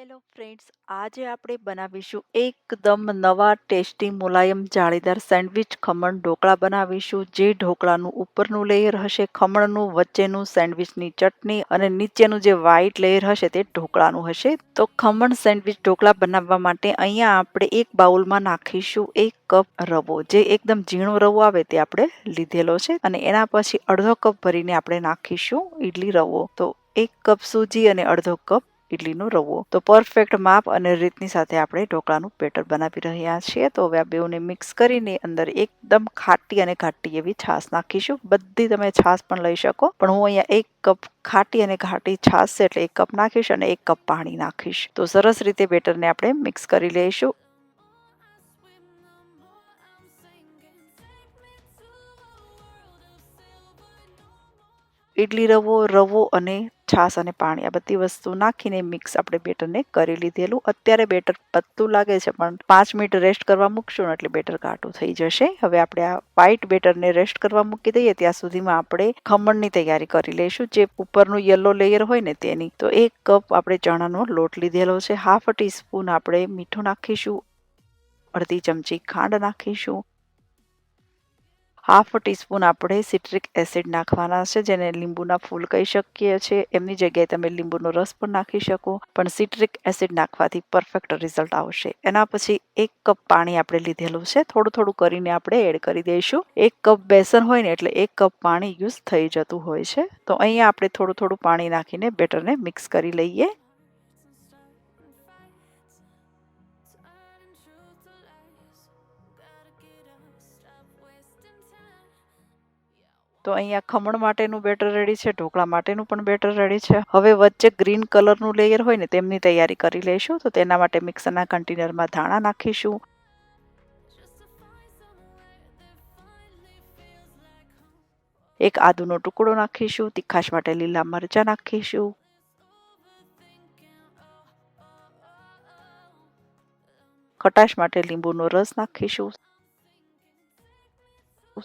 Hello friends, આજે આપણે બનાવીશું એકદમ નવા ટેસ્ટી મુલાયમ જાળીદાર સેન્ડવિચ ખમણ ઢોકળા બનાવીશું. જે ઢોકળાનું ઉપરનું લેયર હશે, ખમણનું વચ્ચેનું સેન્ડવિચની ચટણી અને નીચેનું જે વ્હાઈટ લેયર હશે તે ઢોકળાનું હશે. તો ખમણ સેન્ડવિચ ઢોકળા બનાવવા માટે અહીંયા આપણે એક બાઉલમાં નાખીશું એક કપ રવો. જે એકદમ ઝીણો રવો આવે તે આપણે લીધેલો છે અને એના પછી અડધો કપ ભરીને આપણે નાખીશું ઈડલી રવો. તો એક કપ સૂજી અને અડધો કપ ઇડલીનો રવો. તો પરફેક્ટ માપ અને રીતની સાથે આપણે ઢોકળાનું બેટર બનાવી રહ્યા છીએ. તો હવે આ બેઉને મિક્સ કરીને અંદર એકદમ ખાટી અને ઘાટી એવી છાશ નાખીશું. બધી તમે છાશ પણ લઈ શકો. પણ હું અહીંયા એક કપ ખાટી અને ઘાટી છાશ છે એટલે એક કપ નાખીશ અને એક કપ પાણી નાખીશ. તો સરસ રીતે બેટરને આપણે મિક્સ કરી લઈશું. ઇડલી રવો રવો અને છાશ અને પાણી આ બધી વસ્તુ નાખીને મિક્સ આપણે બેટરને કરી લીધેલું. અત્યારે બેટર પતલું લાગે છે, પણ પાંચ મિનિટ રેસ્ટ કરવા મૂકશું એટલે બેટર ઘાટું થઈ જશે. હવે આપણે આ વ્હાઈટ બેટરને રેસ્ટ કરવા મૂકી દઈએ, ત્યાં સુધીમાં આપણે ખમણની તૈયારી કરી લઈશું. જે ઉપરનું યલો લેયર હોય ને તેની, તો એક કપ આપણે ચણાનો લોટ લીધેલો છે. હાફ ટીસ્પૂન આપણે મીઠું નાખીશું. અડધી ચમચી ખાંડ નાખીશું. હાફ ટીસ્પૂન આપણે સિટ્રિક એસિડ નાખવાના છે, જેને લીંબુના ફૂલ કહી શકીએ છીએ. એમની જગ્યાએ તમે લીંબુનો રસ પણ નાખી શકો, પણ સિટ્રિક એસિડ નાખવાથી પરફેક્ટ રિઝલ્ટ આવશે. એના પછી એક કપ પાણી આપણે લીધેલું છે. થોડું થોડું કરીને આપણે એડ કરી દઈશું. એક કપ બેસન હોય ને એટલે એક કપ પાણી યુઝ થઈ જતું હોય છે. તો અહીંયા આપણે થોડું થોડું પાણી નાખીને બેટરને મિક્સ કરી લઈએ. તો અહીંયા ખમણ માટેનું બેટર રેડી છે, ઢોકળા માટેનું પણ બેટર રેડી છે. હવે વચ્ચે ગ્રીન કલરનું લેયર હોય ને, તેમની તૈયારી કરી લઈશું. તો તેના માટે મિક્સરના કન્ટેનરમાં ધાણા નાખીશું. એક આદુનો ટુકડો નાખીશું. તીખાશ માટે લીલા મરચા નાખીશું. ખટાશ માટે લીંબુનો રસ નાખીશું.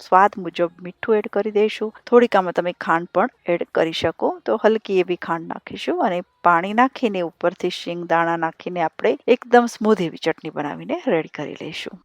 સ્વાદ મુજબ મીઠું એડ કરી દઈશું. થોડીક આમાં તમે ખાંડ પણ એડ કરી શકો. તો હલકી એવી ખાંડ નાખીશું અને પાણી નાખીને ઉપરથી શીંગ દાણા નાખીને આપણે એકદમ સ્મૂધ એવી ચટણી બનાવીને રેડી કરી લઈશું.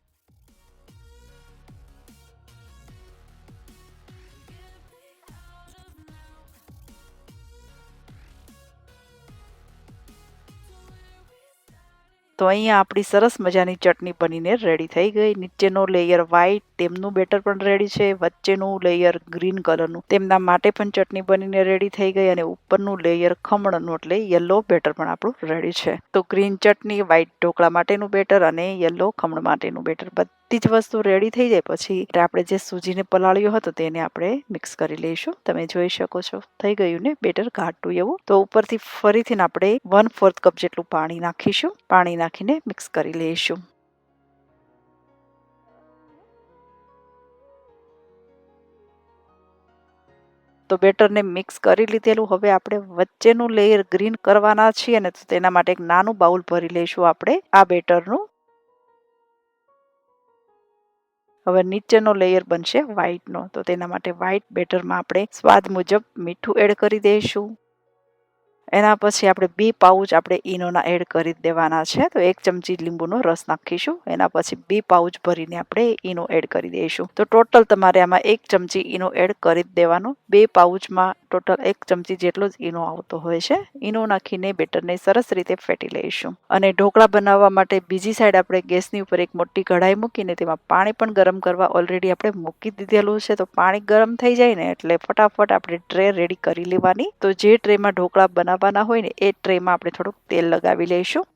તો અહીંયા આપણી સરસ મજાની ચટણી બનીને રેડી થઈ ગઈ. નીચેનો લેયર વ્હાઈટ તેમનું બેટર પણ રેડી છે, વચ્ચેનું લેયર ગ્રીન કલરનું તેમના માટે પણ ચટણી બનીને રેડી થઈ ગઈ અને ઉપરનું લેયર ખમણનું, એટલે યલો બેટર પણ આપણું રેડી છે. તો ગ્રીન ચટણી વ્હાઈટ ઢોકળા માટેનું બેટર અને યલો ખમણ માટેનું બેટર બધી જ વસ્તુ રેડી થઈ જાય પછી આપણે જે સૂજીને પલાળ્યો હતો તેને આપણે મિક્સ કરી લઈશું. તમે જોઈ શકો છો, થઈ ગયું ને બેટર ઘાટું એવું. તો ઉપરથી ફરીથી આપણે વન ફોર્થ કપ જેટલું પાણી નાખીશું. પાણી નાખીને મિક્સ કરી લઈશું. તો બેટરને મિક્સ કરી લીધેલું. હવે આપણે વચ્ચેનું લેયર ગ્રીન કરવાના છીએ ને તો તેના માટે એક નાનું બાઉલ ભરી લઈશું આપણે આ બેટરનું. હવે નીચેનો લેયર બનશે વ્હાઈટનો તો તેના માટે વ્હાઈટ બેટરમાં આપણે સ્વાદ મુજબ મીઠું એડ કરી દઈશું. એના પછી આપણે બે પાઉચ આપણે ઈનોના એડ કરી દેવાના છે. તો એક ચમચી લીંબુનો રસ નાખીશું. એના પછી બે પાઉચ ભરીને આપણે ઈનો એડ કરી દઈશું. તો ટોટલ તમારે આમાં એક ચમચી ઈનો એડ કરી દેવાનો. બે પાઉચમાં ટોટલ એક ચમચી જેટલો જ ઈનો આવતો હોય છે. ઈનો નાખીને બેટરને સરસ રીતે ફેટી લઈશું. અને ઢોકળા બનાવવા માટે બીજી સાઈડ આપણે ગેસની ઉપર એક મોટી કઢાઈ મૂકીને તેમાં પાણી પણ ગરમ કરવા ઓલરેડી આપણે મૂકી દીધેલું છે. તો પાણી ગરમ થઈ જાય ને એટલે ફટાફટ આપણે ટ્રે રેડી કરી લેવાની. તો જે ટ્રેમાં ઢોકળા બનાવ બનાવવાના હોય ને એ ટ્રેમાં આપણે થોડુંક તેલ લગાવી લઈશું.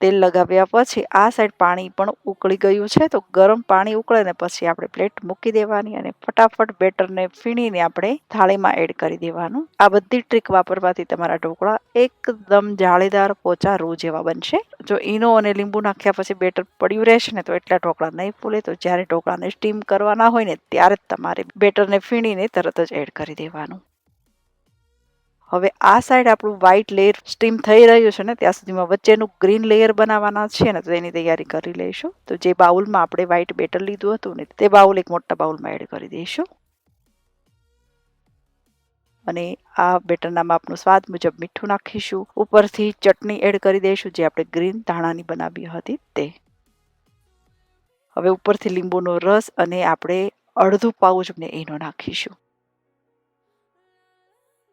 તેલ લગાવ્યા પછી આ સાઈડ પાણી પણ ઉકળી ગયું છે, તો ગરમ પાણી ઉકળે ને પછી આપણે પ્લેટ મૂકી દેવાની અને ફટાફટ બેટરને ફીણીને આપણે થાળીમાં એડ કરી દેવાનું. આ બધી ટ્રીક વાપરવાથી તમારા ઢોકળા એકદમ જાળીદાર પોચા રૂ જેવા બનશે. જો ઈનો અને લીંબુ નાખ્યા પછી બેટર પડ્યું રહેશે ને તો એટલા ઢોકળા નહીં ફૂલે, તો જ્યારે ઢોકળાને સ્ટીમ કરવાના હોય ને ત્યારે જ તમારે બેટરને ફીણીને તરત જ એડ કરી દેવાનું. હવે આ સાઈડ આપણું વ્હાઈટ લેયર સ્ટીમ થઈ રહ્યું છે ને, ત્યાં સુધીમાં વચ્ચેનું ગ્રીન લેયર બનાવવાના છે ને, તો એની તૈયારી કરી લઈશું. તો જે બાઉલમાં આપણે વ્હાઈટ બેટર લીધું હતું ને, તે બાઉલ એક મોટા બાઉલમાં એડ કરી દઈશું. અને આ બેટરના માપનું સ્વાદ મુજબ મીઠું નાખીશું. ઉપરથી ચટણી એડ કરી દઈશું, જે આપણે ગ્રીન ધાણાની બનાવી હતી તે. હવે ઉપરથી લીંબુનો રસ અને આપણે અડધું પાઉચ ને એનો નાખીશું.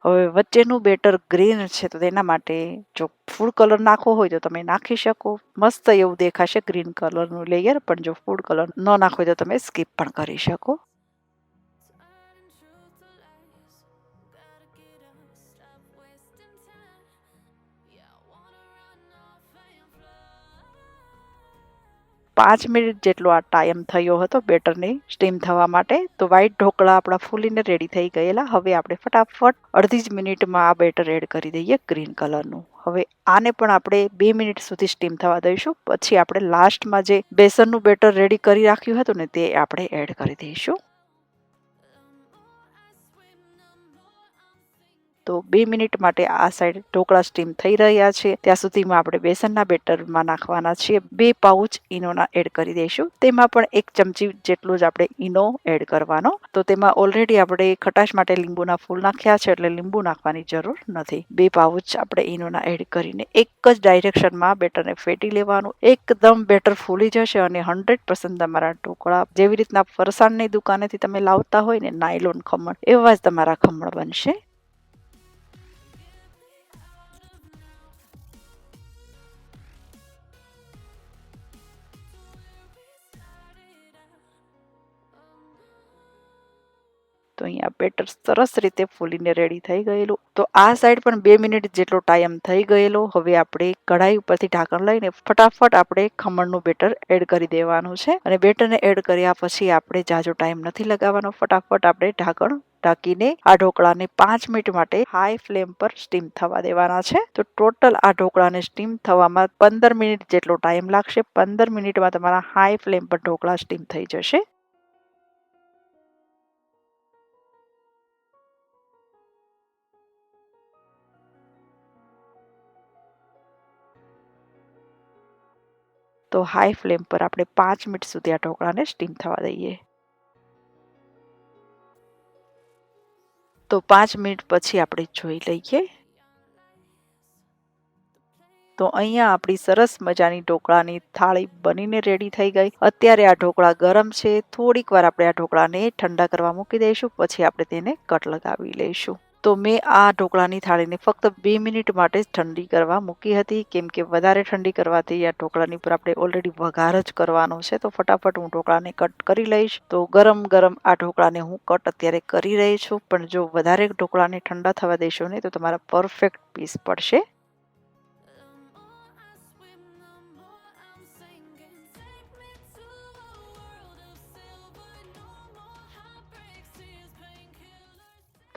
હવે વચ્ચેનું બેટર ગ્રીન છે, તો તેના માટે જો ફૂડ કલર નાખવો હોય તો તમે નાખી શકો. મસ્ત એવું દેખાશે ગ્રીન કલરનું લેયર, પણ જો ફૂડ કલર ન હોય તો તમે સ્કીપ પણ કરી શકો. પાંચ મિનિટ જેટલો આ ટાઈમ થયો હતો બેટરની સ્ટીમ થવા માટે, તો વ્હાઈટ ઢોકળા આપણા ફૂલીને રેડી થઈ ગયેલા. હવે આપણે ફટાફટ અડધી જ મિનિટમાં આ બેટર એડ કરી દઈએ ગ્રીન કલરનું હવે આને પણ આપણે બે મિનિટ સુધી સ્ટીમ થવા દઈશું. પછી આપણે લાસ્ટમાં જે બેસનનું બેટર રેડી કરી રાખ્યું હતું ને, તે આપણે એડ કરી દઈશું. તો બે મિનિટ માટે આ સાઈડ ઢોકળા સ્ટીમ થઈ રહ્યા છે. ત્યાં સુધીમાં આપણે બેસનના બેટરમાં નાખવાના છીએ. બે પાઉચ ઈનોના એડ કરી દઈશું. તેમાં પણ એક ચમચી જેટલું જ આપણે ઈનો એડ કરવાનો. તો તેમાં ઓલરેડી આપણે ખટાશ માટે લીંબુના ફૂલ નાખ્યા છે એટલે લીંબુ નાખવાની જરૂર નથી. બે પાઉચ આપણે ઈનોના એડ કરીને એક જ ડાયરેક્શનમાં બેટરને ફેટી લેવાનું. એકદમ બેટર ફૂલી જશે અને હંડ્રેડ પર્સન્ટ તમારા ઢોકળા જેવી રીતના ફરસાણની દુકાનેથી તમે લાવતા હોય ને નાયલોન ખમણ, એવા જ તમારા ખમણ બનશે. તો અહીંયા બેટર સરસ રીતે ફૂલીને રેડી થઈ ગયેલું. તો આ સાઈડ પણ બે મિનિટ જેટલો ટાઈમ થઈ ગયેલો. હવે આપણે કઢાઈ ઉપરથી ઢાંકણ લઈને ફટાફટ આપણે ખમણનું બેટર એડ કરી દેવાનું છે. અને બેટરને એડ કર્યા પછી આપણે જાજો ટાઈમ નથી લગાવવાનો. ફટાફટ આપણે ઢાંકણ ઢાંકીને આ ઢોકળાને પાંચ મિનિટ માટે હાઈ ફ્લેમ પર સ્ટીમ થવા દેવાના છે. તો ટોટલ આ ઢોકળાને સ્ટીમ થવામાં પંદર મિનિટ જેટલો ટાઈમ લાગશે. પંદર મિનિટમાં તમારા હાઈ ફ્લેમ પર ઢોકળા સ્ટીમ થઈ જશે. તો હાઈ ફ્લેમ પર આપણે પાંચ મિનિટ સુધી આ ઢોકળાને સ્ટીમ થવા દઈએ. તો પાંચ મિનિટ પછી આપણે જોઈ લઈએ. તો અહીંયા આપણી સરસ મજાની ઢોકળાની થાળી બનીને રેડી થઈ ગઈ. અત્યારે આ ઢોકળા ગરમ છે. થોડીક વાર આપણે આ ઢોકળાને ઠંડા કરવા મૂકી દઈશું. પછી આપણે તેને કટ લગાવી લઈશું. તો મેં આ ઢોકળાની થાળીને ફક્ત બે મિનિટ માટે જ ઠંડી કરવા મૂકી હતી. કેમ કે વધારે ઠંડી કરવાથી આ ઢોકળાની પર આપણે ઓલરેડી વઘાર જ કરવાનો છે. તો ફટાફટ હું ઢોકળાને કટ કરી લઈશ. તો ગરમ ગરમ આ ઢોકળાને હું કટ અત્યારે કરી રહી છું. પણ જો વધારે ઢોકળાને ઠંડા થવા દેશો ને, તો તમારા પરફેક્ટ પીસ પડશે.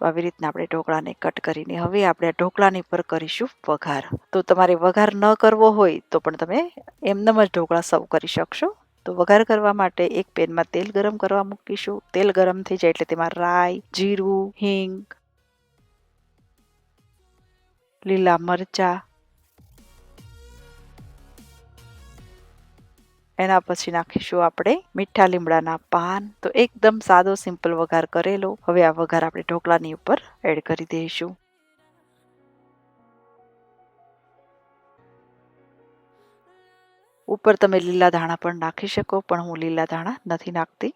તો આવી રીતના આપણે ઢોકળાને કટ કરીને હવે આપણે ઢોકળાની પર કરીશું વઘાર. તો તમારે વઘાર ન કરવો હોય તો પણ તમે એમનેમ જ ઢોકળા સર્વ કરી શકશો. તો વઘાર કરવા માટે એક પેનમાં તેલ ગરમ કરવા મૂકીશું. તેલ ગરમ થઈ જાય એટલે તેમાં રાઈ, જીરું, હિંગ, લીલા મરચા એના પછી નાખીશું આપણે મીઠા લીમડાના પાન. તો એકદમ સાદો, સિમ્પલ વઘાર કરેલો. હવે આ વઘાર આપણે ઢોકળાની ઉપર એડ કરી દઈશું. ઉપર તમે લીલા ધાણા પણ નાખી શકો, પણ હું લીલા ધાણા નથી નાખતી.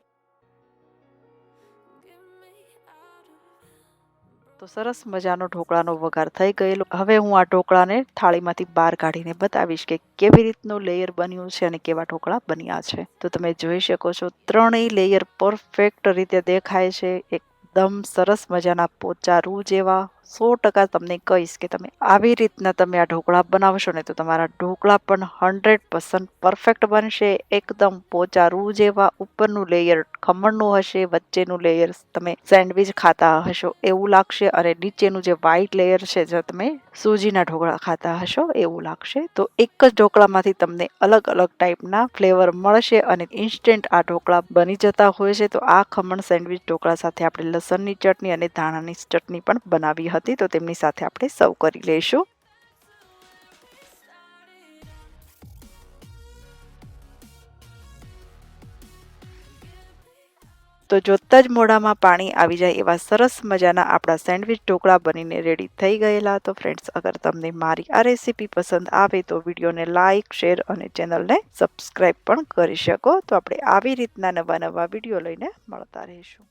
તો સરસ મજાનો ઢોકળાનો વઘાર થઈ ગયેલો. હવે હું આ ઢોકળાને થાળીમાંથી બહાર કાઢીને બતાવીશ કે કેવી રીતનું લેયર બન્યું છે અને કેવા ઢોકળા બન્યા છે. તો તમે જોઈ શકો છો, ત્રણેય લેયર પરફેક્ટ રીતે દેખાય છે. એકદમ સરસ મજાના પોચારું જેવા સો ટકા તમને કહીશ કે તમે આવી રીતના તમે આ ઢોકળા બનાવશો ને તો તમારા ઢોકળા પણ હંડ્રેડ પર્સન્ટ પરફેક્ટ બનશે. એકદમ પોચા રૂ જેવા ઉપરનું લેયર ખમણનું હશે, વચ્ચેનું લેયર તમે સેન્ડવિચ ખાતા હશો એવું લાગશે અને નીચેનું જે વ્હાઈટ લેયર છે જે તમે સૂજીના ઢોકળા ખાતા હશો એવું લાગશે. તો એક જ ઢોકળામાંથી તમને અલગ અલગ ટાઈપના ફ્લેવર મળશે અને ઇન્સ્ટન્ટ આ ઢોકળા બની જતા હોય છે. તો આ ખમણ સેન્ડવિચ ઢોકળા સાથે આપણે લસણની ચટણી અને ધાણાની ચટણી પણ બનાવી હતી તો તેમની સાથે આપણે સર્વ કરી લઈશું. તો જોતા જ મોઢામાં પાણી આવી જાય એવા સરસ મજાના આપણા સેન્ડવિચ ઢોકળા બનીને રેડી થઈ ગયેલા. તો ફ્રેન્ડ્સ અગર તમને મારી આ રેસીપી પસંદ આવે તો વિડીયોને લાઇક શેર અને ચેનલને સબસ્ક્રાઈબ પણ કરી શકો. તો આપણે આવી રીતના નવા નવા વીડિયો લઈને મળતા રહીશું.